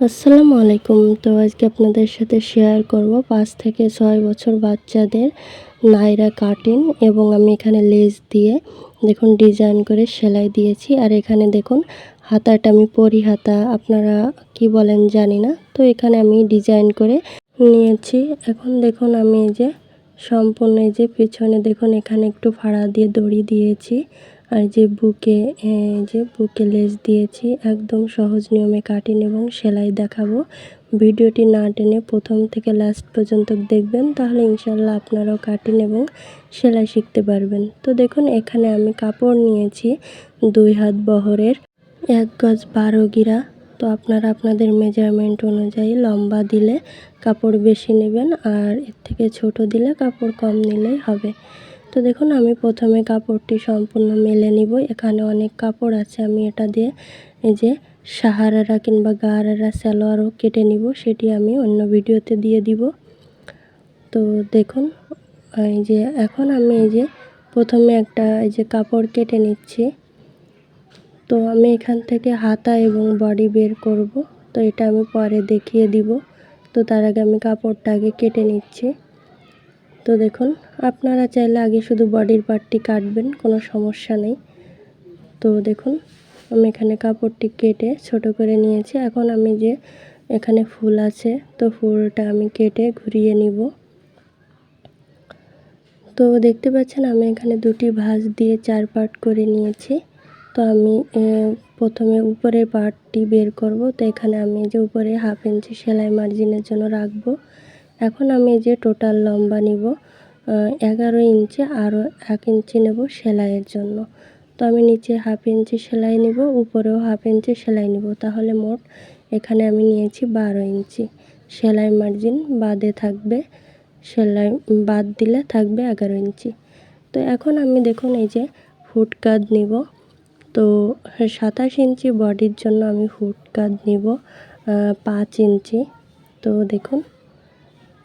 আসসালামু আলাইকুম। তো আজকে আপনাদের সাথে শেয়ার করব পাঁচ থেকে ছয় বছর বাচ্চাদের নাইরা কাটিং এবং আমি এখানে লেস দিয়ে দেখুন ডিজাইন করে সেলাই দিয়েছি। আর এখানে দেখুন হাতাটা আমি পরি হাতা আপনারা কি বলেন জানি না। তো এখানে আমি ডিজাইন করে নিয়েছি। এখন দেখুন আমি এই যে সম্পূর্ণ এই যে পিছনে দেখুন এখানে একটু ফাড়া দিয়ে দড়ি দিয়েছি। আর যে বুকে যে বুকে লেস দিয়েছি, একদম সহজ নিয়মে কাটিং এবং সেলাই দেখাবো। ভিডিওটি না টেনে প্রথম থেকে লাস্ট পর্যন্ত দেখবেন, তাহলে ইনশাল্লাহ আপনারাও কাটিং এবং সেলাই শিখতে পারবেন। তো দেখুন, এখানে আমি কাপড় নিয়েছি দুই হাত বহরের, এক গজ বারো গিরা। তো আপনারা আপনাদের মেজারমেন্ট অনুযায়ী লম্বা দিলে কাপড় বেশি নেবেন, আর এর থেকে ছোট দিলে কাপড় কম নিলেই হবে। তো দেখুন, আমি প্রথমে কাপড়টি সম্পূর্ণ মেলে নিব। এখানে অনেক কাপড় আছে, আমি এটা দিয়ে এই যে সাহারারা কিংবা গাহারারা, সালোয়ারও কেটে নিব, সেটি আমি অন্য ভিডিওতে দিয়ে দিব। তো দেখুন, এই যে এখন আমি এই যে প্রথমে একটা এই যে কাপড় কেটে নিচ্ছি। তো আমি এখান থেকে হাতা এবং বডি বের করব, তো এটা আমি পরে দেখিয়ে দিব। তো তার আগে আমি কাপড়টা আগে কেটে নিচ্ছি। তো দেখুন আপনারা চাইলে আগে শুধু বডির পার্টটি কাটবেন, কোনো সমস্যা নেই। তো দেখুন, আমি এখানে কাপড়টি কেটে ছোট করে নিয়েছি। এখন আমি যে এখানে ফুল আছে, তো ফুলটা আমি কেটে ঘুরিয়ে নিব। তো দেখতে পাচ্ছেন, আমি এখানে দুটি ভাঁজ দিয়ে চার পার্ট করে নিয়েছি। তো আমি প্রথমে উপরের পার্টটি বের করব। তো এখানে আমি যে উপরে হাফ ইঞ্চি সেলাই মার্জিনের জন্য রাখব। এখন আমি যে টোটাল লম্বা নিব এগারো ইঞ্চি আরও এক ইঞ্চি নেব সেলাইয়ের জন্য। তো আমি নিচে হাফ ইঞ্চি সেলাই নিব, উপরেও হাফ ইঞ্চি সেলাই নিব। তাহলে মোট এখানে আমি নিয়েছি বারো ইঞ্চি। সেলাই মার্জিন বাদে থাকবে, সেলাই বাদ দিলে থাকবে এগারো ইঞ্চি। তো এখন আমি দেখুন এই যে ফুট কাদ নিব। তো সাতাশ ইঞ্চি বডির জন্য আমি ফুট কাদ নিব পাঁচ ইঞ্চি। তো দেখুন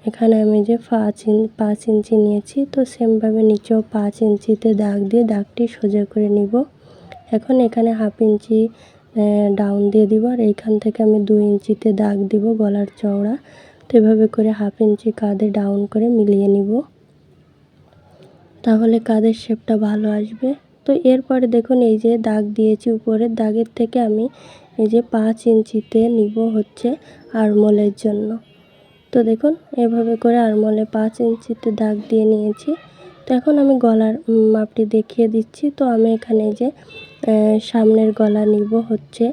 এখানে আমি যে পাঁচ ইঞ্চ পাঁচ ইঞ্চি নিয়েছি, তো সেমভাবে নিচেও পাঁচ ইঞ্চিতে দাগ দিয়ে দাগটি সোজা করে নিব। এখন এখানে হাফ ইঞ্চি ডাউন দিয়ে দিব, আর এইখান থেকে আমি দুই ইঞ্চিতে দাগ দিব গলার চওড়া। তো এভাবে করে হাফ ইঞ্চি কাঁধে ডাউন করে মিলিয়ে নিব। তাহলে কাঁধের শেপটা ভালো আসবে। তো এরপরে দেখুন, এই যে দাগ দিয়েছি উপরের, দাগের থেকে আমি এই যে পাঁচ ইঞ্চিতে নিব হচ্ছে আরমোলের জন্য। তো দেখুন, এভাবে করে আরমলে পাঁচ ইঞ্চিতে দাগ দিয়ে নিয়েছি। তো এখন আমি গলার মাপটি দেখিয়ে দিচ্ছি। তো আমি এখানে যে সামনের গলা নিব হচ্ছে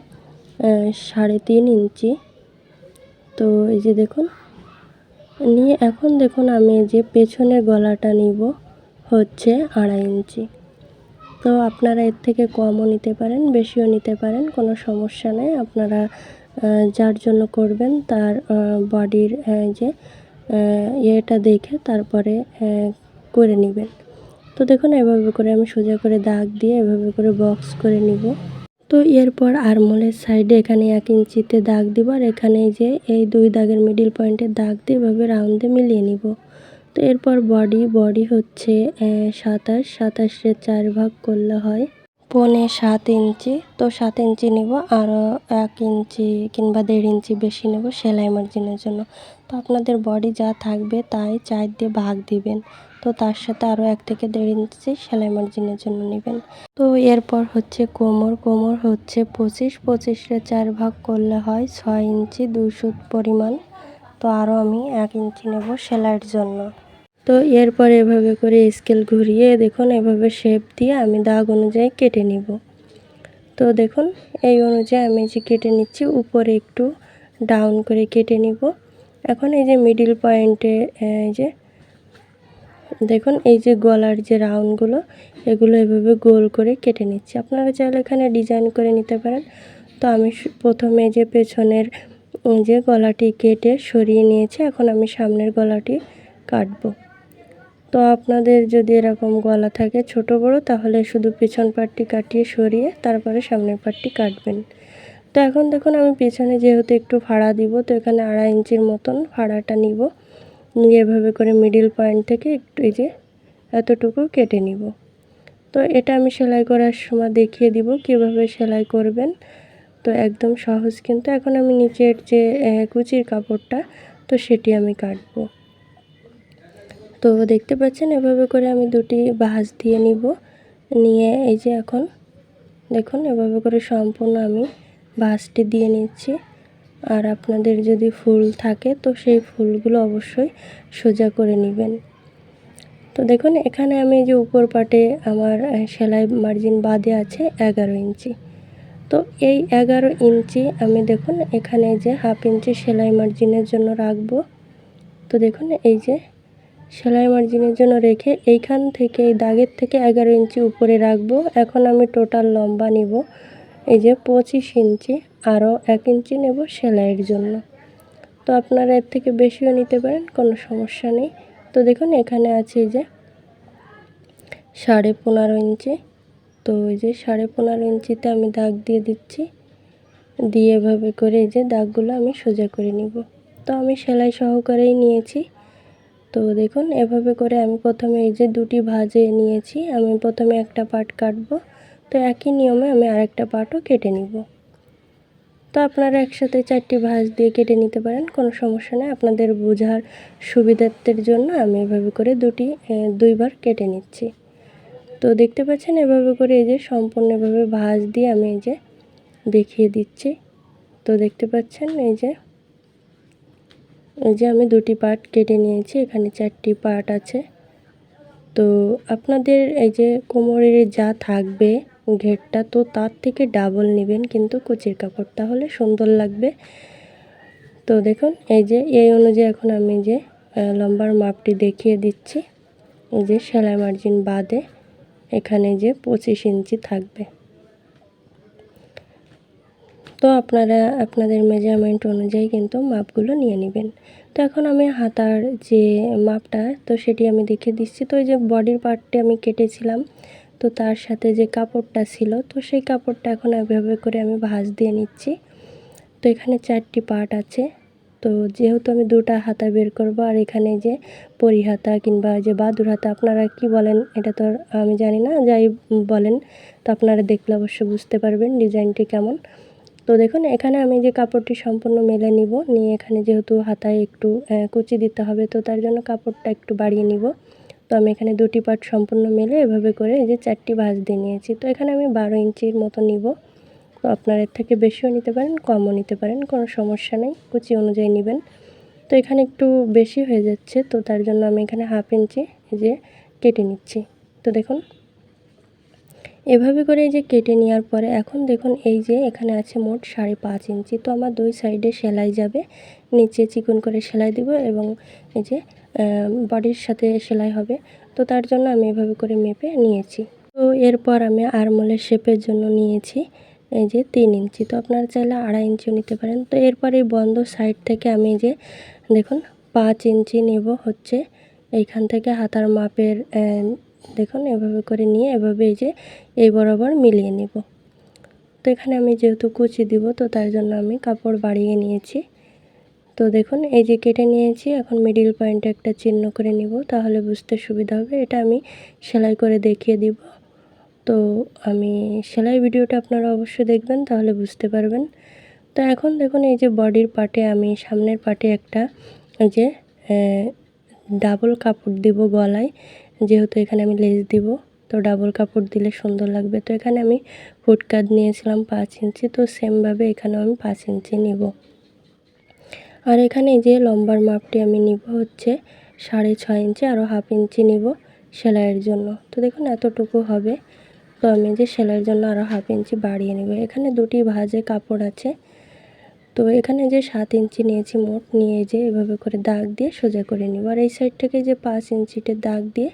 সাড়ে তিন ইঞ্চি। তো এই যে দেখুন, নিয়ে এখন দেখুন আমি যে পেছনের গলাটা নিব হচ্ছে আড়াই ইঞ্চি। তো আপনারা এর থেকে কমও নিতে পারেন, বেশিও নিতে পারেন, কোনো সমস্যা নেই। আপনারা যার জন্য করবেন তার বডির যে ইয়েটা দেখে তারপরে করে নেবেন। তো দেখুন, এভাবে করে আমি সোজা করে দাগ দিয়ে এভাবে করে বক্স করে নিব। তো এরপর আরমোলের সাইডে এখানে এক ইঞ্চিতে দাগ দিব আর এখানে যে, এই দুই দাগের মিডিল পয়েন্টে দাগ দিয়ে এভাবে রাউন্ডে মিলিয়ে নিব। তো এরপর বডি বডি হচ্ছে সাতাশ। সাতাশে চার ভাগ করলে হয় পনে সাত ইঞ্চি। তো সাত ইঞ্চি নেব আরও এক ইঞ্চি কিংবা দেড় ইঞ্চি বেশি নেব সেলাই মার্জিনের জন্য। তো আপনাদের বডি যা থাকবে তাই চার দিয়ে ভাগ দিবেন। তো তার সাথে আরও এক থেকে দেড় ইঞ্চি সেলাই মার্জিনের জন্য নেবেন। তো এরপর হচ্ছে কোমর। কোমর হচ্ছে পঁচিশ। পঁচিশে চার ভাগ করলে হয় ছয় ইঞ্চি দুশো পরিমাণ। তো আরও আমি এক ইঞ্চি নেব সেলাইয়ের জন্য। তো এরপর এভাবে করে স্কেল ঘুরিয়ে দেখুন, এভাবে শেপ দিয়ে আমি দাগ অনুযায়ী কেটে নিব। তো দেখুন, এই অনুযায়ী আমি যে কেটে নিচ্ছি, উপরে একটু ডাউন করে কেটে নিব। এখন এই যে মিডিল পয়েন্টে এই যে, দেখুন, এই যে গলার যে রাউন্ডগুলো এগুলো এভাবে গোল করে কেটে নিচ্ছি। আপনারা চাইলে এখানে ডিজাইন করে নিতে পারেন। তো আমি প্রথমে যে পেছনের যে গলাটি কেটে সরিয়ে নিয়েছি, এখন আমি সামনের গলাটি কাটবো। তো আপনাদের যদি এরকম গলা থাকে ছোট বড়, তাহলে শুধু পেছন পাটটি কাটিয়ে সরিয়ে তারপরে সামনের পাটটি কাটবেন। তো এখন দেখুন আমি পেছনে যেহেতু একটু ফাড়া দিব, তো এখানে আড়াই ইঞ্চির মতন ফাড়াটা নিব। নিয়ে এভাবে করে মিডিল পয়েন্ট থেকে একটু এই যে এতটুকু কেটে নিব। তো এটা আমি সেলাই করার সময় দেখিয়ে দিব কীভাবে সেলাই করবেন। তো একদম সহজ কিন্তু। এখন আমি নিচের যে কুচির কাপড়টা, তো সেটি আমি কাটবো। তো দেখতে পাচ্ছেন, এভাবে করে আমি দুটি ভাঁজ দিয়ে নিব। নিয়ে এই যে এখন, দেখুন, এভাবে করে সম্পূর্ণ আমি ভাঁজটি দিয়ে নিচ্ছি। আর আপনাদের যদি ফুল থাকে, তো সেই ফুলগুলো অবশ্যই সোজা করে নেবেন। তো দেখুন, এখানে আমি যে উপর পাটে আমার সেলাই মার্জিন বাদে আছে এগারো ইঞ্চি। তো এই এগারো ইঞ্চি আমি দেখুন, এখানে যে হাফ ইঞ্চি সেলাই মার্জিনের জন্য রাখব। তো দেখুন, এই যে সেলাই মার্জিনের জন্য রেখে এইখান থেকে, এই দাগের থেকে এগারো ইঞ্চি উপরে রাখব। এখন আমি টোটাল লম্বা নিব। এই যে পঁচিশ ইঞ্চি, আরও এক ইঞ্চি নেব সেলাইয়ের জন্য। তো আপনারা এর থেকে বেশিও নিতে পারেন, কোনো সমস্যা নেই। তো দেখুন, এখানে আছে যে সাড়ে পনেরো ইঞ্চি। তো এই যে সাড়ে পনেরো ইঞ্চিতে আমি দাগ দিয়ে দিচ্ছি। দিয়ে এভাবে করে এই যে দাগগুলো আমি সোজা করে নিব। তো আমি সেলাই সহকারেই নিয়েছি। তো দেখুন, এভাবে করে আমি প্রথমে এই যে দুটি ভাজে নিয়েছি, আমি প্রথমে একটা পার্ট কাটবো। তো একই নিয়মে আমি আরেকটা পার্টও কেটে নিব। তো আপনারা একসাথে চারটি ভাঁজ দিয়ে কেটে নিতে পারেন, কোনো সমস্যা নেই। আপনাদের বোঝার সুবিধার্থের জন্য আমি এভাবে করে দুটি দুইবার কেটে নিচ্ছি। তো দেখতে পাচ্ছেন, এভাবে করে এই যে সম্পূর্ণভাবে ভাঁজ দিয়ে আমি এই যে দেখিয়ে দিচ্ছি। তো দেখতে পাচ্ছেন, এই যে এই যে আমি দুটি পার্ট কেটে নিয়েছি, এখানে চারটি পার্ট আছে। তো আপনাদের এই যে কোমরের যা থাকবে ঘেরটা, তো তার থেকে ডাবল নেবেন কিন্তু কুচির কাপড়, তাহলে সুন্দর লাগবে। তো দেখুন, এই যে, এই অনুযায়ী এখন আমি যে লম্বার মাপটি দেখিয়ে দিচ্ছি। যে সেলাই মার্জিন বাদে এখানে যে পঁচিশ ইঞ্চি থাকবে। তো আপনারা, আপনাদের মেজারমেন্ট অনুযায়ী কিন্তু মাপগুলো নিয়ে নেবেন। তো এখন আমি হাতার যে মাপটা, তো সেটি আমি দেখে দিচ্ছি। তো ওই যে বডির পার্টটি আমি কেটেছিলাম, তো তার সাথে যে কাপড়টা ছিল, তো সেই কাপড়টা এখন এভাবে করে আমি ভাঁজ দিয়ে নিচ্ছি। তো এখানে চারটি পার্ট আছে। তো যেহেতু আমি দুটা হাতা বের করব, আর এখানে যে পরিহাতা কিংবা যে বাদুর হাতা, আপনারা কি বলেন? এটা তো আমি জানি না, যাই বলেন, তো আপনারা দেখলে অবশ্য বুঝতে পারবেন ডিজাইনটি কেমন। তো দেখুন, এখানে আমি যে কাপড়টি সম্পূর্ণ মেলে নিব, নিয়ে এখানে যেহেতু হাতায় একটু কুচি দিতে হবে, তো তার জন্য কাপড়টা একটু বাড়িয়ে নিব। তো আমি এখানে দুটি পার্ট সম্পূর্ণ মেলে এভাবে করে এই যে চারটি ভাঁজ দিয়ে নিয়েছি। তো এখানে আমি বারো ইঞ্চির মতো নিব। তো আপনারা এর থেকে বেশিও নিতে পারেন, কমও নিতে পারেন, কোনো সমস্যা নেই, কুচি অনুযায়ী নেবেন। তো এখানে একটু বেশি হয়ে যাচ্ছে, তো তার জন্য আমি এখানে হাফ ইঞ্চি যে কেটে নিচ্ছি। তো দেখুন এভাবে করে এই যে কেটে নেওয়ার পরে এখন দেখুন এই যে এখানে আছে মোট সাড়ে পাঁচ ইঞ্চি। তো আমার দুই সাইডে সেলাই যাবে। নিচে চিকন করে সেলাই দিব এবং এই যে বডির সাথে সেলাই হবে। তো তার জন্য আমি এভাবে করে মেপে নিয়েছি। তো এরপর আমি আরমোলের শেপের জন্য নিয়েছি এই যে তিন ইঞ্চি। তো আপনারা চাইলে আড়াই ইঞ্চিও নিতে পারেন। তো এরপর এই বন্ধ সাইড থেকে আমি যে, দেখুন পাঁচ ইঞ্চি নেব হচ্ছে। এইখান থেকে হাতার মাপের দেখুন, এভাবে করে নিয়ে এভাবে এই যে এই বরাবর মিলিয়ে নেব। তো এখানে আমি যেহেতু কুচি দিব, তো তার জন্য আমি কাপড় বাড়িয়ে নিয়েছি। তো দেখুন, এই যে কেটে নিয়েছি, এখন মিডিল পয়েন্টে একটা চিহ্ন করে নিব, তাহলে বুঝতে সুবিধা হবে। এটা আমি সেলাই করে দেখিয়ে দিব। তো আমি সেলাই ভিডিওটা আপনারা অবশ্যই দেখবেন, তাহলে বুঝতে পারবেন। তো এখন দেখুন, এই যে বডির পার্টে আমি, সামনের পার্টে একটা যে ডাবল কাপড় দিব গলায়। যেহেতু এখানে আমি লেস দিব, তো ডাবল কাপড় দিলে সুন্দর লাগবে। তো এখানে আমি ফুটকাট নিয়েছিলাম পাঁচ ইঞ্চি, তো সেমভাবে এখানেও আমি পাঁচ ইঞ্চি নিব। আর এখানে যে লম্বার মাপটি আমি নিব হচ্ছে সাড়ে ছয় ইঞ্চি আরও হাফ ইঞ্চি নিব সেলাইয়ের জন্য। তো দেখুন এতটুকু হবে, তো আমি যে সেলাইয়ের জন্য আরও হাফ ইঞ্চি বাড়িয়ে নেব। এখানে দুটি ভাজে কাপড় আছে তো এখানে যে সাত ইঞ্চি নিয়েছি মোট, নিয়ে যে এভাবে করে দাগ দিয়ে সোজা করে নিব। আর এই সাইড থেকে যে পাঁচ ইঞ্চিতে দাগ দিয়ে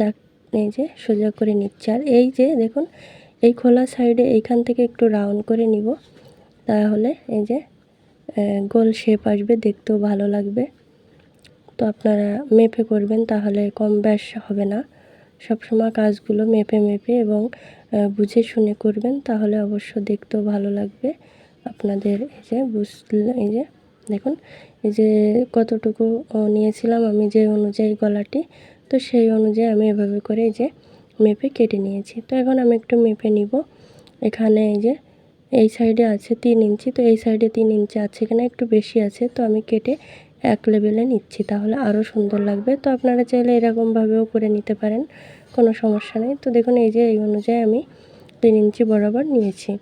দাগ নিয়ে যে সোজা করে নিচ্ছি। আর এই যে দেখুন, এই খোলা সাইডে এইখান থেকে একটু রাউন্ড করে নিব। তাহলে এই যে গোল শেপ আসবে, দেখতেও ভালো লাগবে। তো আপনারা মেপে করবেন, তাহলে কম ব্যাস হবে না। সবসময় কাজগুলো মেপে মেপে এবং বুঝে শুনে করবেন, তাহলে অবশ্য দেখতেও ভালো লাগবে। আপনাদের এই যে বুঝলে, এই যে দেখুন, এই যে কতটুকু নিয়েছিলাম আমি যে অনুযায়ী গলাটি, তো সেই অনুযায়ী আমি এভাবে করে এই যে মেপে কেটে নিয়েছি। তো এখন আমি একটু মেপে নিব। এখানে এই যে, এই সাইডে আছে তিন ইঞ্চি, তো এই সাইডে তিন ইঞ্চি আছে এখানে একটু বেশি আছে, তো আমি কেটে এক লেভেলে নিচ্ছি, তাহলে আরও সুন্দর লাগবে। তো আপনারা চাইলে এরকমভাবেও করে নিতে পারেন, কোনো সমস্যা নেই। তো দেখুন, এই যে, এই অনুযায়ী আমি তিন ইঞ্চি বরাবর নিয়েছি।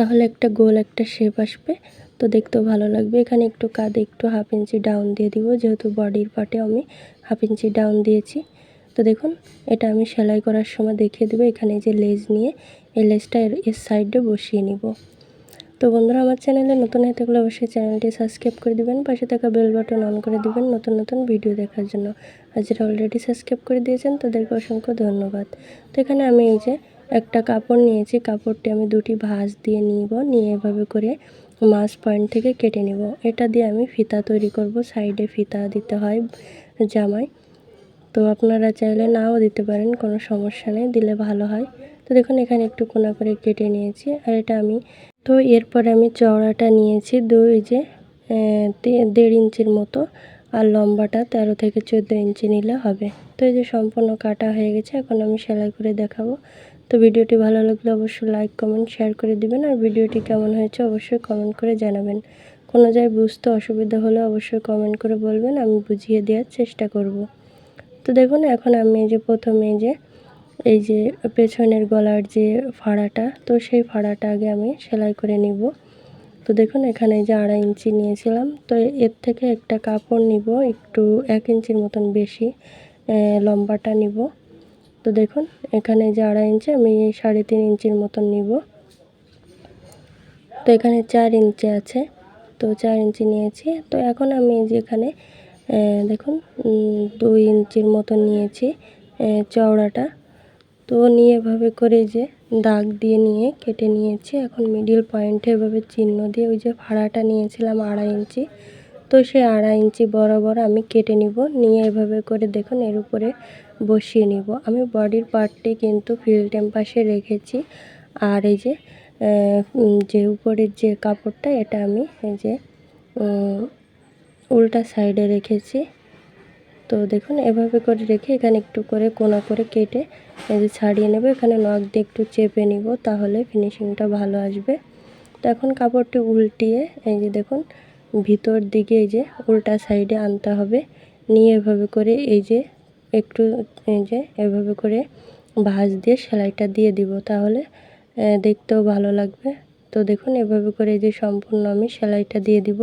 তাহলে একটা গোল, একটা শেপ আসবে। তো দেখতেও ভালো লাগবে। এখানে একটু কাঁধে একটু হাফ ইঞ্চি ডাউন দিয়ে দিব, যেহেতু বডির পার্টে আমি হাফ ইঞ্চি ডাউন দিয়েছি। তো দেখুন, এটা আমি সেলাই করার সময় দেখিয়ে দেবো। এখানে যে লেজ নিয়ে, এই লেজটা এর সাইডে বসিয়ে নিব। তো বন্ধুরা, আমার চ্যানেলে নতুন হয়ে থাকলে অবশ্যই চ্যানেলটি সাবস্ক্রাইব করে দিবেন, পাশে থাকা বেল বাটন অন করে দিবেন নতুন নতুন ভিডিও দেখার জন্য। আর যারা অলরেডি সাবস্ক্রাইব করে দিয়েছেন, তাদেরকে অসংখ্য ধন্যবাদ। তো এখানে আমি এই যে একটা কাপড় নিয়েছি, কাপড়টি আমি দুটি ভাঁজ দিয়ে নিব, নিয়ে এভাবে করে মাছ পয়েন্ট থেকে কেটে নেব। এটা দিয়ে আমি ফিতা তৈরি করব, সাইডে ফিতা দিতে হয় জামায়। তো আপনারা চাইলে নাও দিতে পারেন, কোনো সমস্যা নেই, দিলে ভালো হয়। তো দেখুন, এখানে একটু কোনা করে কেটে নিয়েছি, আর এটা আমি তো এরপরে আমি চওড়াটা নিয়েছি দুই যে দেড় ইঞ্চির মতো, আর লম্বাটা তেরো থেকে চোদ্দ ইঞ্চি নিলে হবে। তো এই যে সম্পূর্ণ কাটা হয়ে গেছে, এখন আমি সেলাই করে দেখাবো। তো ভিডিওটি ভালো লাগলে অবশ্যই লাইক কমেন্ট শেয়ার করে দিবেন আর ভিডিওটি কেমন হয়েছে অবশ্যই কমেন্ট করে জানাবেন। কোনো জায়গায় বুঝতে অসুবিধা হলে অবশ্যই কমেন্ট করে বলবেন, আমি বুঝিয়ে দেওয়ার চেষ্টা করব। তো দেখুন, এখন আমি যে প্রথমে যে, এই যে পেছনের গলার যে ফাড়াটা, তো সেই ফাড়াটা আগে আমি সেলাই করে নিব। তো দেখুন, এখানে যে আড়াই ইঞ্চি নিয়েছিলাম, তো এর থেকে একটা কাপড় নিব, একটু এক ইঞ্চির মতন বেশি লম্বাটা নিব। তো দেখুন, এখানে যে আড়াই ইঞ্চি, আমি এই সাড়ে তিন ইঞ্চির মতন নিব। তো এখানে চার ইঞ্চি আছে, তো চার ইঞ্চি নিয়েছি। তো এখন আমি যেখানে দেখুন দুই ইঞ্চির মতো নিয়েছি চওড়াটা। তো নিয়ে এভাবে করে যে দাগ দিয়ে নিয়ে কেটে নিয়েছি। এখন মিডিল পয়েন্টে এভাবে চিহ্ন দিয়ে ওই যে ভাড়াটা নিয়েছিলাম আড়াই ইঞ্চি। তো সেই আড়াই ইঞ্চি বরাবর আমি কেটে নিব। নিয়ে এভাবে করে দেখুন, এর উপরে বসিয়ে নিব। আমি বডির পার্টটি কিন্তু ফিল টেম্পাসে রেখেছি। আর এই যে যে উপরের যে কাপড়টা, এটা আমি এই যে উল্টা সাইডে রেখেছি। তো দেখুন, এভাবে করে রেখে এখানে একটু করে কোনা করে কেটে এই যে ছাড়িয়ে নেব। এখানে নখ দিয়ে একটু চেপে নিব, তাহলে ফিনিশিংটা ভালো আসবে। তো এখন কাপড়টি উল্টিয়ে এই যে দেখুন, ভিতর দিকে এই যে উল্টা সাইডে আনতে হবে। নিয়ে এভাবে করে এই যে একটু, এই যে, এভাবে করে ভাঁজ দিয়ে সেলাইটা দিয়ে দিব। তাহলে দেখতেও ভালো লাগবে। তো দেখুন, এভাবে করে যে সম্পূর্ণ আমি সেলাইটা দিয়ে দিব।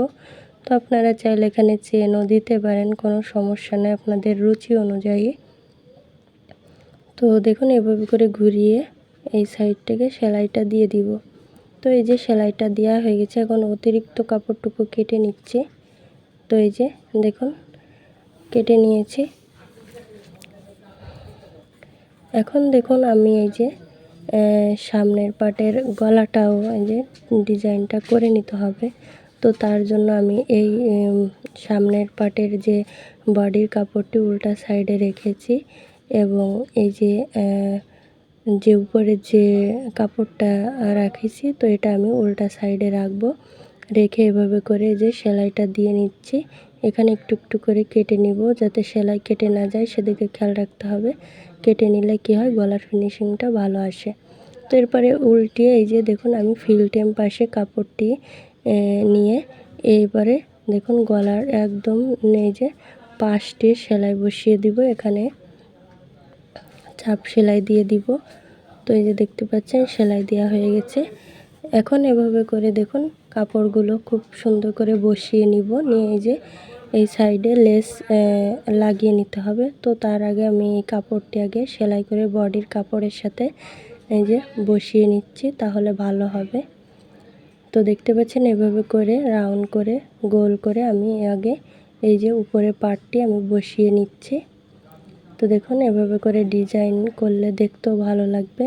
তো আপনারা চাইলে এখানে চেনও দিতে পারেন, কোনো সমস্যা নেই, আপনাদের রুচি অনুযায়ী। তো দেখুন, এভাবে করে ঘুরিয়ে এই সাইড থেকে সেলাইটা দিয়ে দিব। তো এই যে সেলাইটা দেওয়া হয়ে গেছে, এখন অতিরিক্ত কাপড়টুকু কেটে নিচ্ছি। তো এই যে, দেখুন, কেটে নিয়েছি। এখন দেখুন আমি এই যে সামনের পাটের গলাটাও এই যে ডিজাইনটা করে নিতে হবে। তো তার জন্য আমি এই সামনের পাটের যে বডির কাপড়টি উল্টা সাইডে রেখেছি এবং এই যে যে উপরের যে কাপড়টা রাখেছি, তো এটা আমি উল্টা সাইডে রাখব। রেখে এভাবে করে যে সেলাইটা দিয়ে নিচ্ছি। এখানে একটু একটু করে কেটে নিব যাতে সেলাই কেটে না যায়, সেদিকে খেয়াল রাখতে হবে। কেটে নিলে কি হয়? গলার ফিনিশিংটা ভালো আসে। তো এরপরে উল্টিয়ে এই যে দেখুন আমি ফিল টেম পাশে কাপড়টি নিয়ে এইবারে দেখুন গলার একদম এই যে পাশটি সেলাই বসিয়ে দিব, এখানে চাপ সেলাই দিয়ে দিব। তো এই যে দেখতে পাচ্ছেন সেলাই দেওয়া হয়ে গেছে। এখন এভাবে করে দেখুন কাপড়গুলো খুব সুন্দর করে বসিয়ে নিব, নিয়ে এই যে এই সাইডে লেস লাগিয়ে নিতে হবে। তো তার আগে আমি এই কাপড়টি আগে সেলাই করে বডির কাপড়ের সাথে এই যে বসিয়ে নিচ্ছি, তাহলে ভালো হবে। তো দেখতে পাচ্ছেন, এভাবে করে, রাউন্ড করে, গোল করে আমি আগে এই যে উপরে পার্টটি আমি বসিয়ে নিচ্ছি। তো দেখুন, এভাবে করে ডিজাইন করলে দেখতেও ভালো লাগবে।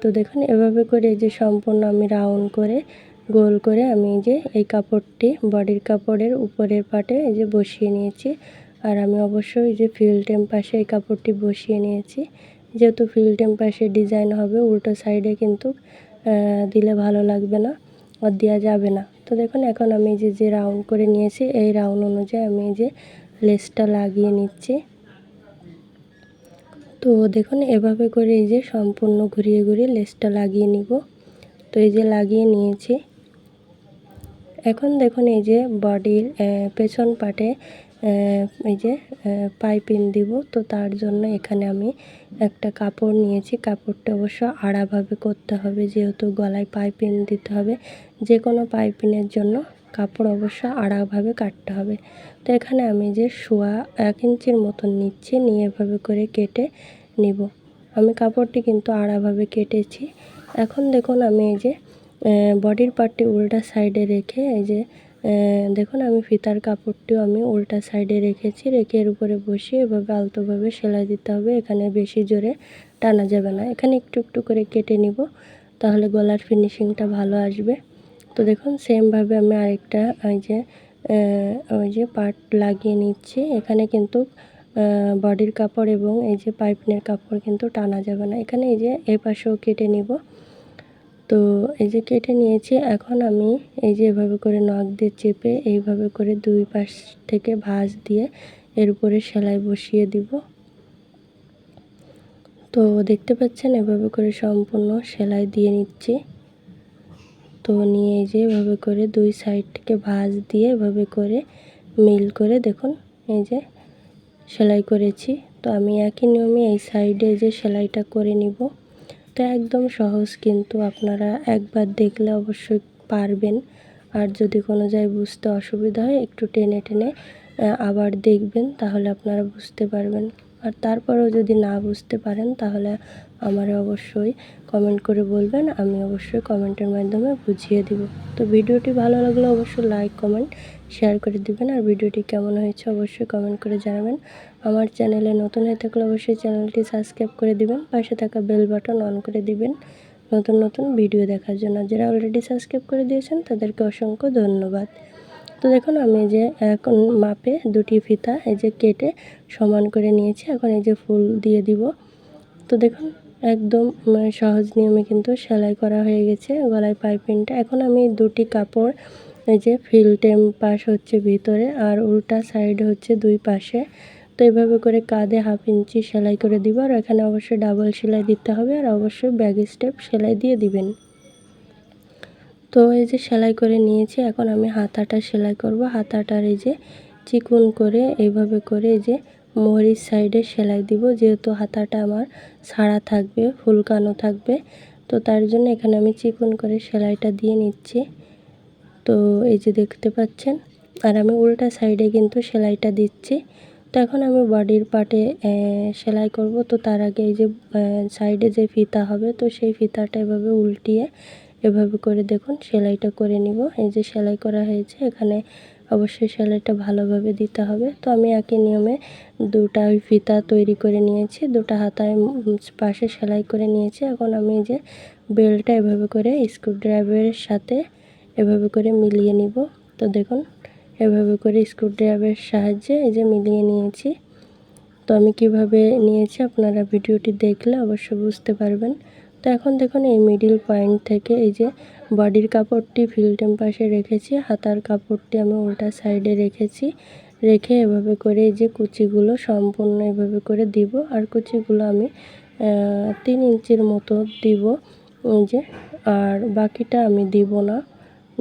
তো দেখুন, এভাবে করে এই যে সম্পূর্ণ আমি রাউন্ড করে গোল করে আমি যে এই কাপড়টি, বডির কাপড়ের উপরের পাটে এই যে বসিয়ে নিয়েছি। আর আমি অবশ্যই যে ফিল্টেম পাশে এই কাপড়টি বসিয়ে নিয়েছি। যেহেতু ফিল্টেম পাশে ডিজাইন হবে, উল্টো সাইডে কিন্তু দিলে ভালো লাগবে না, আর দেওয়া যাবে না। তো দেখুন, এখন আমি যে যে রাউন্ড করে নিয়েছি, এই রাউন্ড অনুযায়ী আমি যে লেসটা লাগিয়ে নিচ্ছি। তো দেখুন, এভাবে করে এই যে সম্পূর্ণ ঘুরিয়ে ঘুরিয়ে লেসটা লাগিয়ে নিব। তো এই যে লাগিয়ে নিয়েছি এখন দেখুন এই যে বডির পেছন পাটে এই যে পাইপিং দিব। তো তার জন্য এখানে আমি একটা কাপড় নিয়েছি। কাপড়টা অবশ্য আড়াভাবে করতে হবে, যেহেতু গলায় পাইপিং দিতে হবে। যে কোনো পাইপিংয়ের জন্য কাপড় অবশ্য আড়াভাবে কাটতে হবে। তো এখানে আমি যে শোয়া এক ইঞ্চির মতন নিচ্ছি, নিয়ে এভাবে করে কেটে নিব। আমি কাপড়টি কিন্তু আড়াভাবে কেটেছি। এখন দেখুন আমি এই যে বডির পার্টটি উল্টা সাইডে রেখে, এই যে দেখুন আমি ফিতার কাপড়টিও আমি উল্টা সাইডে রেখেছি। রেখে এর উপরে বসিয়ে এভাবে আলতোভাবে সেলাই দিতে হবে। এখানে বেশি জোরে টানা যাবে না। এখানে একটু একটু করে কেটে নিব, তাহলে গলার ফিনিশিংটা ভালো আসবে। তো দেখুন সেমভাবে আমি আরেকটা, ওই যে ওই যে পার্ট লাগিয়ে নিচ্ছি। এখানে কিন্তু বডির কাপড় এবং এই যে পাইপিনের কাপড় কিন্তু টানা যাবে না। এখানে এই যে এ পাশেও কেটে নিব। তো এই যে কেটে নিয়েছি, এখন আমি এই যে এভাবে করে নখ দিয়ে চেপে এইভাবে করে দুই পাশ থেকে ভাঁজ দিয়ে এর উপরে সেলাই বসিয়ে দিব। তো দেখতে পাচ্ছেন এভাবে করে সম্পূর্ণ সেলাই দিয়ে নিচ্ছি। তো নিয়ে এই যে এভাবে করে দুই সাইড থেকে ভাঁজ দিয়ে এভাবে করে মিল করে দেখুন এই যে সেলাই করেছি। তো আমি একই নিয়মে এই সাইডে যে সেলাইটা করে নিব। তো একদম সহজ, কিন্তু আপনারা একবার দেখলে অবশ্যই পারবেন। আর যদি কোনো জায়গায় বুঝতে অসুবিধা হয়, একটু টেনে টেনে আবার দেখবেন, তাহলে আপনারা বুঝতে পারবেন। আর তারপরেও যদি না বুঝতে পারেন, তাহলে আমার অবশ্যই কমেন্ট করে বলবেন, আমি অবশ্যই কমেন্টের মাধ্যমে বুঝিয়ে দিব। তো ভিডিওটি ভালো লাগলে অবশ্যই লাইক কমেন্ট শেয়ার করে দিবেন। আর ভিডিওটি কেমন হয়েছে, অবশ্যই কমেন্ট করে জানাবেন। আমার চ্যানেলে নতুন হয়ে থাকলে অবশ্যই চ্যানেলটি সাবস্ক্রাইব করে দিবেন, পাশে থাকা বেল বাটন অন করে দিবেন নতুন নতুন ভিডিও দেখার জন্য। যারা অলরেডি সাবস্ক্রাইব করে দিয়েছেন, তাদেরকে অসংখ্য ধন্যবাদ। তো দেখুন, আমি যে এখন মাপে দুটি ফিতা, এই যে কেটে সমান করে নিয়েছি, এখন এই যে ফুল দিয়ে দিব। তো দেখুন, একদম মানে সহজ নিয়মে কিন্তু সেলাই করা হয়ে গেছে গলায় পাইপিংটা। এখন আমি দুটি কাপড়, এই যে ফিল্টেম পাশ হচ্ছে ভিতরে আর উল্টা সাইড হচ্ছে দুই পাশে। তো এইভাবে করে কাঁধে হাফ ইঞ্চি সেলাই করে দিব আর এখানে অবশ্যই ডাবল সেলাই দিতে হবে আর অবশ্যই ব্যাগ স্টেপ সেলাই দিয়ে দিবেন। তো এই যে সেলাই করে নিয়েছি, এখন আমি হাতাটা সেলাই করব। হাতাটার এই যে চিকুন করে এইভাবে করে এই যে মরিচ সাইডে সেলাই দিব। যেহেতু হাতাটা আমার ছাড়া থাকবে, ফুলকানো থাকবে, তো তার জন্য এখানে আমি চিকুন করে সেলাইটা দিয়ে নিচ্ছি। তো এই যে দেখতে পাচ্ছেন, আর আমি উল্টা সাইডে কিন্তু সেলাইটা দিচ্ছি। তো এখন আমি বডির পার্টে সেলাই করব। তো তার আগে এই যে সাইডে যে ফিতা হবে, তো সেই ফিতাটা এভাবে উল্টিয়ে এভাবে করে দেখুন, সেলাইটা করে নিব। এই যে সেলাই করা হয়েছে, এখানে অবশ্যই সেলাইটা ভালোভাবে দিতে হবে। তো আমি একই নিয়মে দুটা ফিতা তৈরি করে নিয়েছি, দুটা হাতায় পাশে সেলাই করে নিয়েছি। এখন আমি যে বেলটা এভাবে করে স্ক্রুড্রাইভারের সাথে এভাবে করে মিলিয়ে নিব। তো দেখুন এভাবে করে স্ক্রুড্রাইভারের সাহায্যে এই যে মিলিয়ে নিয়েছি। তো আমি কীভাবে নিয়েছি আপনারা ভিডিওটি দেখলে অবশ্য বুঝতে পারবেন। তো এখন দেখুন এই মিডিল পয়েন্ট থেকে এই যে বডির কাপড়টি ফিল্টেম পাশে রেখেছি, হাতার কাপড়টি আমি উল্টা সাইডে রেখেছি। রেখে এভাবে করে এই যে কুচিগুলো সম্পূর্ণ এভাবে করে দিব আর কুচিগুলো আমি তিন ইঞ্চির মতো দিব যে, আর বাকিটা আমি দিব না।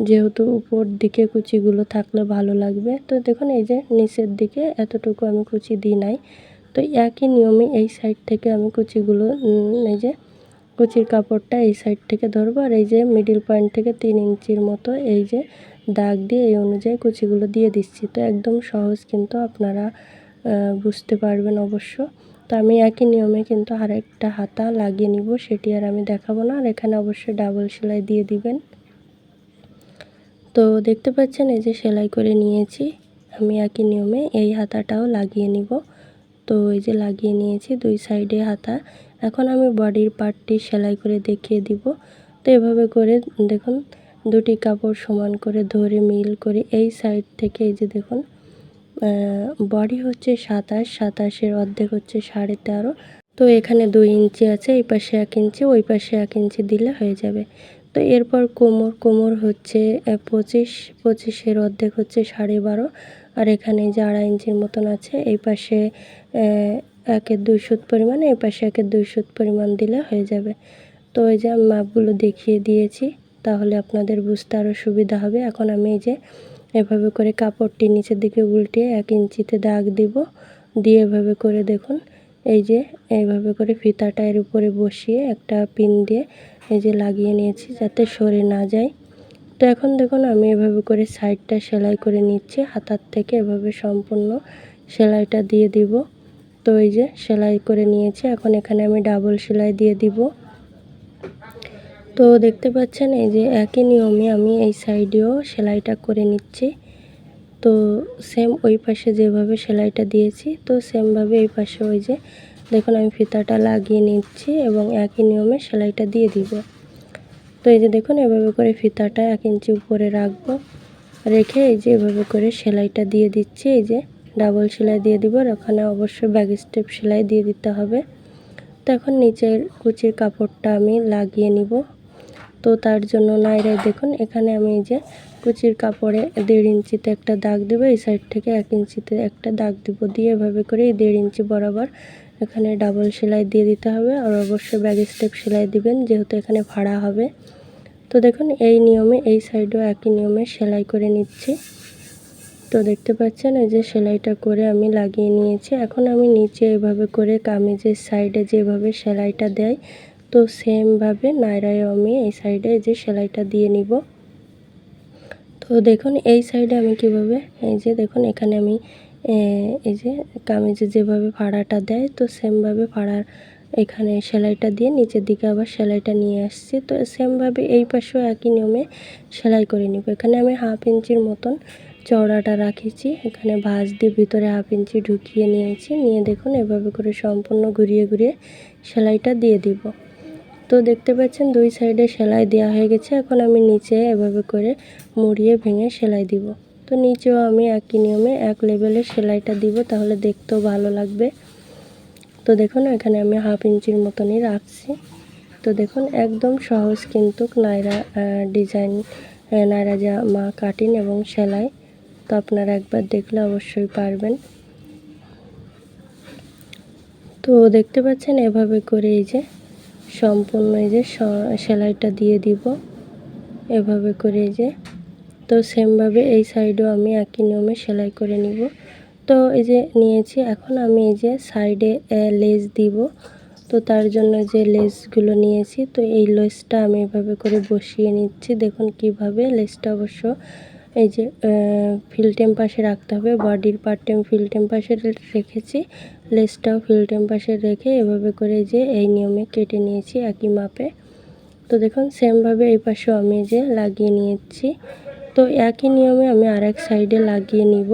যেহেতু উপর দিকে কুচিগুলো থাকলে ভালো লাগবে। তো দেখুন, এই যে নিচের দিকে এতটুকু আমি কুচি দিই নাই। তো একই নিয়মে এই সাইড থেকে আমি কুচিগুলো এই যে কুচির কাপড়টা এই সাইড থেকে ধরবো। আর এই যে মিডিল পয়েন্ট থেকে তিন ইঞ্চির মতো এই যে দাগ দিয়ে এই অনুযায়ী কুচিগুলো দিয়ে দিচ্ছি। তো একদম সহজ কিন্তু আপনারা বুঝতে পারবেন অবশ্য। তো আমি একই নিয়মে কিন্তু আরেকটা হাতা লাগিয়ে নিব, সেটি আর আমি দেখাবো না। আর এখানে অবশ্যই ডাবল সেলাই দিয়ে দিবেন। তো দেখতে পাচ্ছেন, এই যে সেলাই করে নিয়েছি। আমি একই নিয়মে এই হাতাটাও লাগিয়ে নিব। তো এই যে লাগিয়ে নিয়েছি দুই সাইডে হাতা। এখন আমি বডির পার্টটি সেলাই করে দেখিয়ে দিব। তো এভাবে করে দেখুন, দুটি কাপড় সমান করে ধরে মিল করে এই সাইড থেকে এই যে দেখুন বডি হচ্ছে সাতাশ, সাতাশের অর্ধেক হচ্ছে সাড়ে তেরো। তো এখানে দুই ইঞ্চি আছে, এই পাশে এক ইঞ্চি, ওই পাশে এক ইঞ্চি দিলে হয়ে যাবে। তো এরপর কোমর কোমর হচ্ছে পঁচিশ, পঁচিশের অর্ধেক হচ্ছে সাড়ে বারো। আর এখানে যে আড়াই ইঞ্চির মতন আছে, এই পাশে একের দুই সুত পরিমাণ, এই পাশে একের দুই সুত পরিমাণ দিলে হয়ে যাবে। তো এই যে আমি মাপগুলো দেখিয়ে দিয়েছি, তাহলে আপনাদের বুঝতে আরও সুবিধা হবে। এখন আমি এই যে এভাবে করে কাপড়টি নিচের দিকে উল্টে এক ইঞ্চিতে দাগ দিব, দিয়ে এভাবে করে দেখুন, এই যে এইভাবে করে ফিতাটা এর উপরে বসিয়ে একটা পিন দিয়ে এই যে লাগিয়ে নিয়েছি যাতে সরে না যায়। তো এখন দেখুন, আমি এভাবে করে সাইডটা সেলাই করে নিচ্ছি। হাতার থেকে এভাবে সম্পূর্ণ সেলাইটা দিয়ে দিব। তো এই যে সেলাই করে নিয়েছি। এখন এখানে আমি ডাবল সেলাই দিয়ে দিব। তো দেখতে পাচ্ছেন, এই যে একই নিয়মে আমি এই সাইডেও সেলাইটা করে নিচ্ছি। তো সেম ওই পাশে যেভাবে সেলাইটা দিয়েছি, তো সেমভাবে এই পাশে ওই যে দেখুন, আমি ফিতাটা লাগিয়ে নিচ্ছি এবং একই নিয়মে সেলাইটা দিয়ে দিব। তো এই যে দেখুন, এভাবে করে ফিতাটা এক ইঞ্চি উপরে রাখব। রেখে এই যে এভাবে করে সেলাইটা দিয়ে দিচ্ছি। এই যে ডাবল সেলাই দিয়ে দিব আর ওখানে অবশ্যই ব্যাগ স্টেপ সেলাই দিয়ে দিতে হবে। তো এখন নিচের কুচির কাপড়টা আমি লাগিয়ে নিব। তো তার জন্য নাইরাই দেখুন, এখানে আমি এই যে কুচির কাপড়ে দেড় ইঞ্চিতে একটা দাগ দেব। এই সাইড থেকে এক ইঞ্চিতে একটা দাগ দিব। দিয়ে এভাবে করে এই দেড় ইঞ্চি বরাবর এখানে ডাবল সেলাই দিয়ে দিতে হবে আর অবশ্যই ব্যাগ স্টেপ সেলাই দিবেন, যেহেতু এখানে ভাড়া হবে। তো দেখুন, এই নিয়মে, এই সাইডেও একই নিয়মে সেলাই করে নিচ্ছি। তো দেখতে পাচ্ছেন, এই যে সেলাইটা করে আমি লাগিয়ে নিয়েছি। এখন আমি নিচে এভাবে করে কামিজের সাইডে যেভাবে সেলাইটা দেয়, তো সেমভাবে নাইরায় আমি এই সাইডে যে সেলাইটা দিয়ে নিব। তো দেখুন, এই সাইডে আমি কীভাবে, এই যে দেখুন, এখানে আমি এই যে কামিজে যেভাবে ফাড়াটা দেয়, তো সেমভাবে ফাড়ার এখানে সেলাইটা দিয়ে নিচের দিকে আবার সেলাইটা নিয়ে আসছি। তো সেমভাবে এই পাশেও একই নিয়মে সেলাই করে নিব। এখানে আমি হাফ ইঞ্চির মতন চওড়াটা রাখেছি। এখানে ভাঁজ দিয়ে ভিতরে হাফ ইঞ্চি ঢুকিয়ে নিয়েছি। নিয়ে দেখুন এভাবে করে সম্পূর্ণ ঘুরিয়ে ঘুরিয়ে সেলাইটা দিয়ে দিব। তো দেখতে পাচ্ছেন দুই সাইডে সেলাই দেওয়া হয়ে গেছে। এখন আমি নিচে এভাবে করে মুড়িয়ে ভেঙে সেলাই দিব। তো নিচেও আমি একই নিয়মে এক লেভেলের সেলাইটা দিব, তাহলে দেখতেও ভালো লাগবে। তো দেখুন, এখানে আমি হাফ ইঞ্চির মতনই রাখছি। তো দেখুন, একদম সহজ কিন্তু নাইরা ডিজাইন নাইরা যা মা কাটিং এবং সেলাই। তো আপনারা একবার দেখলে অবশ্যই পারবেন। তো দেখতে পাচ্ছেন, এভাবে করে এই যে সম্পূর্ণ এই যে সেলাইটা দিয়ে দিব। এভাবে করে এই যে তো সেমভাবে এই সাইডেও আমি একই নিয়মে সেলাই করে নিব। তো এই যে নিয়েছি, এখন আমি এই যে সাইডে লেস দিব। তো তার জন্য যে লেসগুলো নিয়েছি, তো এই লেসটা আমি এভাবে করে বসিয়ে নিচ্ছি। দেখুন কীভাবে লেসটা অবশ্য এই যে ফিল্টেম পাশে রাখতে হবে। বডির পার্টেম ফিল্টেম পাশে রেখেছি। লেসটাও ফিল্টেম পাশে রেখে এভাবে করে যে এই নিয়মে কেটে নিয়েছি একই মাপে। তো দেখুন, সেমভাবে এই পাশেও আমি যে লাগিয়ে নিয়েছি। তো একই নিয়মে আমি আরেক সাইডে লাগিয়ে নিব।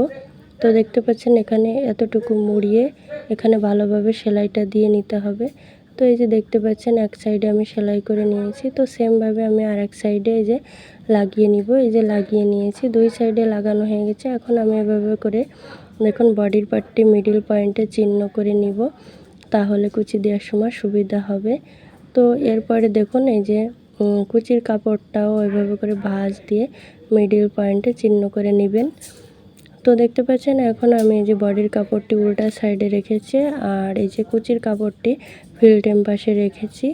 তো দেখতে পাচ্ছেন এখানে এতটুকু মুড়িয়ে এখানে ভালোভাবে সেলাইটা দিয়ে নিতে হবে। তো এই যে দেখতে পাচ্ছেন এক সাইডে আমি সেলাই করে নিয়েছি। তো সেমভাবে আমি আর এক সাইডে এই যে লাগিয়ে নিব। এই যে লাগিয়ে নিয়েছি, দুই সাইডে লাগানো হয়ে গেছে। এখন আমি এভাবে করে দেখুন বডির পার্টটি মিডিল পয়েন্টে চিহ্ন করে নিব। তাহলে কুচি দেওয়ার সময় সুবিধা হবে। তো এরপরে দেখুন এই যে কুচির কাপড়টাও এভাবে করে ভাঁজ দিয়ে মিডিল পয়েন্টে চিহ্ন করে নেবেন। তো দেখতে পাচ্ছেন, এখন আমি এই যে বডির কাপড়টি উল্টা সাইডে রেখেছি আর এই যে কুচির কাপড়টি ফিল্টেম পাশে রেখেছি।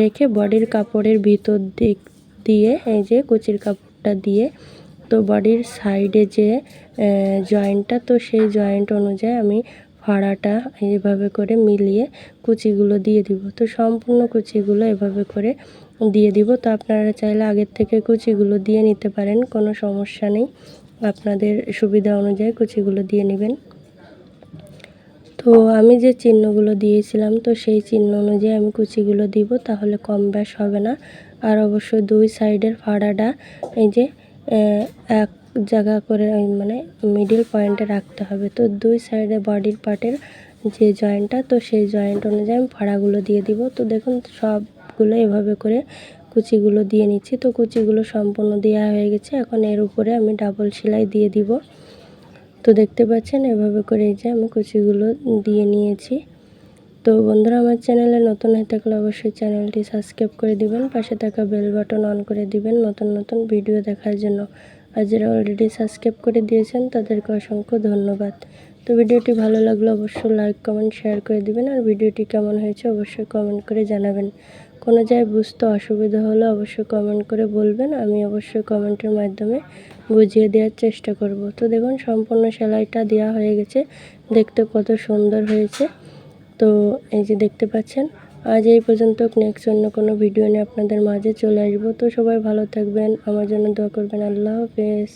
রেখে বডির কাপড়ের ভিতর দিক দিয়ে, এই যে কুচির কাপড়টা দিয়ে, তো বডির সাইডে যে জয়েন্টটা তো সেই জয়েন্ট অনুযায়ী আমি ফাড়াটা এইভাবে করে মিলিয়ে কুচিগুলো দিয়ে দিব। তো সম্পূর্ণ কুচিগুলো এভাবে করে দিয়ে দিব। তো আপনারা চাইলে আগের থেকে কুচিগুলো দিয়ে নিতে পারেন, কোনো সমস্যা নেই। আপনাদের সুবিধা অনুযায়ী কুচিগুলো দিয়ে নেবেন। তো আমি যে চিহ্নগুলো দিয়েছিলাম, তো সেই চিহ্ন অনুযায়ী আমি কুচিগুলো দিব, তাহলে কম ব্যাস হবে না। আর অবশ্যই দুই সাইডের ফাড়াটা, এই যে এক জায়গা করে মানে মিডিল পয়েন্টে রাখতে হবে। তো দুই সাইডে বডির পার্টের যে জয়েন্টটা তো সেই জয়েন্ট অনুযায়ী আমি ফাড়াগুলো দিয়ে দিব। তো দেখুন সবগুলো এভাবে করে কুচিগুলো দিয়ে নিচ্ছি। তো কুচিগুলো সম্পূর্ণ দেওয়া হয়ে গেছে। এখন এর উপরে আমি ডাবল সেলাই দিয়ে দিব। তো দেখতে পাচ্ছেন এভাবে করে এই যে আমি কুচিগুলো দিয়ে নিয়েছি। তো বন্ধুরা, আমার চ্যানেলে নতুন হয়ে থাকলে অবশ্যই চ্যানেলটি সাবস্ক্রাইব করে দিবেন, পাশে থাকা বেল বাটন অন করে দিবেন নতুন নতুন ভিডিও দেখার জন্য। আর যারা অলরেডি সাবস্ক্রাইব করে দিয়েছেন, তাদেরকে অসংখ্য ধন্যবাদ। তো ভিডিওটি ভালো লাগলে অবশ্যই লাইক কমেন্ট শেয়ার করে দিবেন। আর ভিডিওটি কেমন হয়েছে অবশ্যই কমেন্ট করে জানাবেন। কোনো জায়গায় বুঝতে অসুবিধা হলে অবশ্যই কমেন্ট করে বলবেন। আমি অবশ্যই কমেন্টের মাধ্যমে বুঝিয়ে দেওয়ার চেষ্টা করব। তো দেখুন, সম্পূর্ণ সেলাইটা দেওয়া হয়ে গেছে। দেখতে কত সুন্দর হয়েছে। তো এই যে দেখতে পাচ্ছেন, আজ এই পর্যন্ত নেক্সট অন্য কোনো ভিডিও নিয়ে আপনাদের মাঝে চলে আসব। তো সবাই ভালো থাকবেন। আমার জন্য দোয়া করবেন। আল্লাহ হাফেজ।